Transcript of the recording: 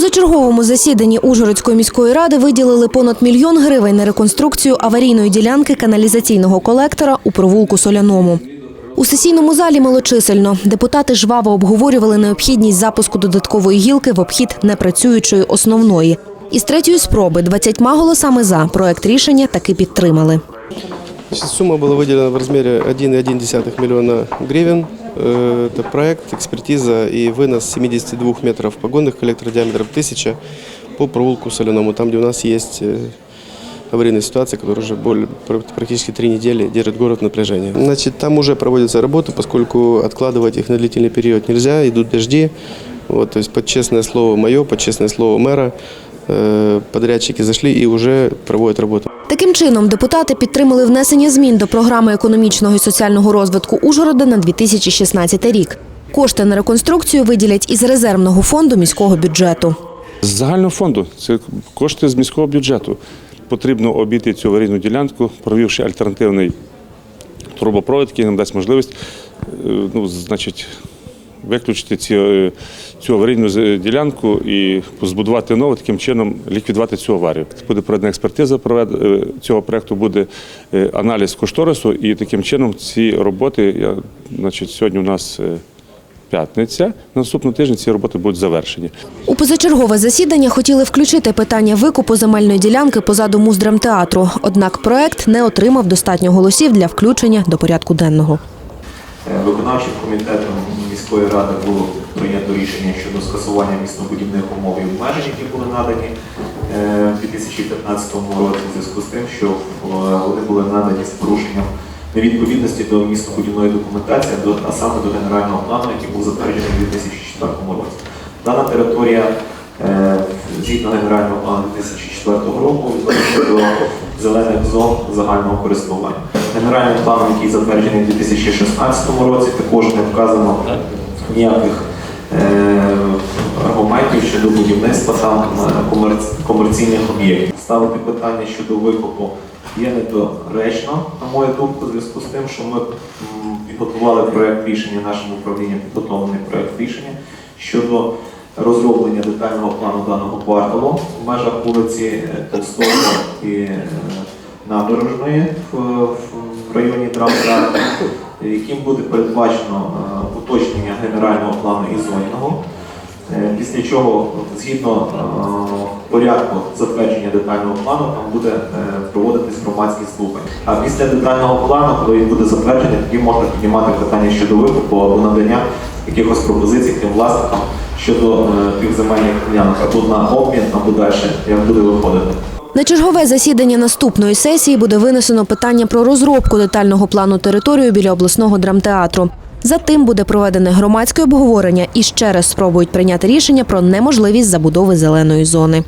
позачерговому засіданні Ужгородської міської ради виділили понад мільйон гривень на реконструкцію аварійної ділянки каналізаційного колектора у провулку Соляному. У сесійному залі малочисельно депутати жваво обговорювали необхідність запуску додаткової гілки в обхід непрацюючої основної. Із третьої спроби 20 голосами за проект рішення таки підтримали. Значит, Сумма была выделена в размере 1,1 миллиона гривен. Э, Это проект, экспертиза и вынос 72 метров погонных коллекторов диаметром 1000 по провулку Соляному, там, где у нас есть э, аварийная ситуация, которая уже более, пр- практически три недели держит город в напряжении. Значит, там уже проводятся работы, поскольку откладывать их на длительный период нельзя, идут дожди. Вот, то есть под честное слово мое, под честное слово мэра, э, подрядчики зашли и уже проводят работу. Таким чином, депутати підтримали внесення змін до програми економічного і соціального розвитку Ужгорода на 2016 рік. Кошти на реконструкцію виділять із резервного фонду міського бюджету. З загального фонду це кошти з міського бюджету. Потрібно обійти цю аварійну ділянку, провівши альтернативний трубопровід, який нам дасть можливість е, ну, значить, виключити ці, е, цю аварійну ділянку і збудувати нову, таким чином ліквідувати цю аварію. Буде проведена експертиза е, цього проекту, буде е, аналіз кошторису, і таким чином ці роботи, я, значить, сьогодні у нас п'ятниця, на наступного тижня ці роботи будуть завершені. У позачергове засідання хотіли включити питання викупу земельної ділянки позаду муздрамтеатру. Однак проект не отримав достатньо голосів для включення до порядку денного. Виконавчим комітетом міської ради було прийнято рішення щодо скасування містобудівних умов і обмежень, які були надані е, в 2015 році, в зв'язку з тим, що е, вони були надані з порушенням невідповідності до містобудівної документації, а саме до генерального плану, який був затверджений у 2004 році. Дана територія е, згідно генерального плану 2004 року відповідно до зелених зон загального користування. Генеральним планом, який затверджений у 2016 році, також не вказано ніяких е, аргументів щодо будівництва там комерційних об'єктів. Ставити питання щодо викупу є недоречно, на мою думку, в зв'язку з тим, що ми підготували проект рішення, нашим управлінням підготовлений проект рішення щодо розроблення детального плану даного кварталу в межах вулиці е, Толстого і е, набережної в, в яким буде передбачено е, уточнення генерального плану і зонінного. Е, Після чого, згідно е, порядку затвердження детального плану, там буде проводитись громадські слухання. А після детального плану, коли він буде затверджений, тоді можна піднімати питання щодо викупу або надання якихось пропозицій тим власникам щодо тих земельних ділянок або на обмін, або далі, як буде виходити. На чергове засідання наступної сесії буде винесено питання про розробку детального плану території біля обласного драмтеатру. За тим буде проведене громадське обговорення і ще раз спробують прийняти рішення про неможливість забудови зеленої зони.